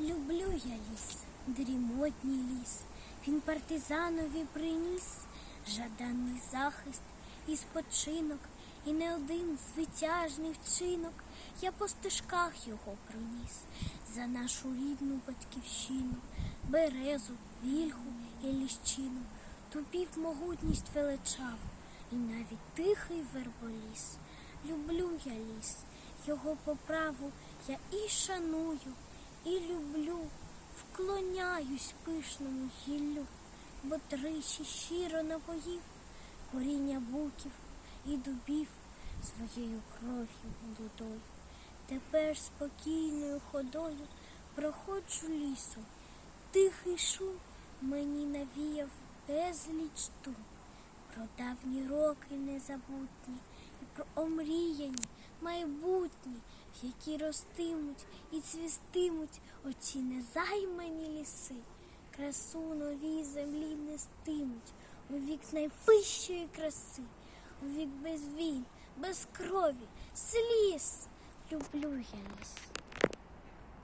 Люблю я ліс, дрімотній ліс. Він партизанові приніс жаданий захист і спочинок, і не один звитяжний вчинок. Я по стежках його проніс за нашу рідну батьківщину, березу, вільху і ліщину, тупів могутність величав, і навіть тихий верболіс. Люблю я ліс, його по праву я і шаную, і люблю, вклоняюсь пишному гіллю, бо тричі щиро напоїв коріння буків і дубів своєю кров'ю молодою. Тепер спокійною ходою проходжу лісом. Тихий шум мені навіяв безліч дум про давні роки незабутні і про омріяні майбутні, які ростимуть і цвістимуть оці незаймані ліси, красу новій землі нестимуть у вік найвищої краси, у вік без війн, без крові, сліз. Люблю я ліс.